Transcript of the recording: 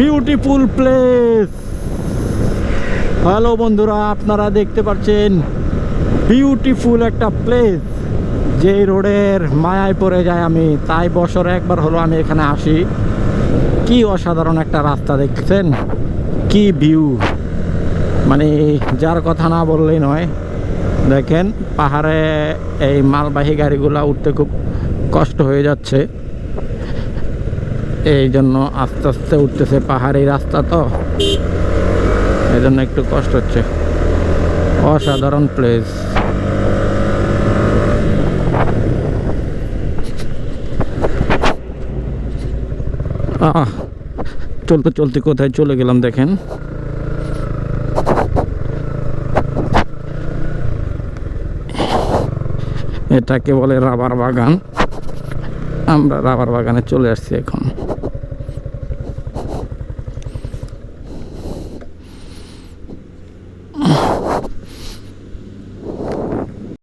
Beautiful place hello বন্ধুরা, আপনারা দেখতে পাচ্ছেন বিউটিফুল একটা প্লেস যে রোডের মায়ায় পড়ে যায় আমি, তাই বছরে একবার হলো আমি এখানে আসি। কি অসাধারণ একটা রাস্তা দেখছেন, কি ভিউ মানে যার কথা না বললেই নয়। দেখেন, পাহাড়ে এই মালবাহী গাড়িগুলা উঠতে খুব কষ্ট হয়ে যাচ্ছে। এই জন্য আস্তে আস্তে উঠতেছে পাহাড়ি রাস্তা তো। এই জন্য একটু কষ্ট হচ্ছে। অসাধারণ প্লেস চলতে চলতে কোথায় চলে গেলাম দেখেন। এটাকে বলে রাবার বাগান। আমরা রাবার বাগানে চলে আসছি এখন।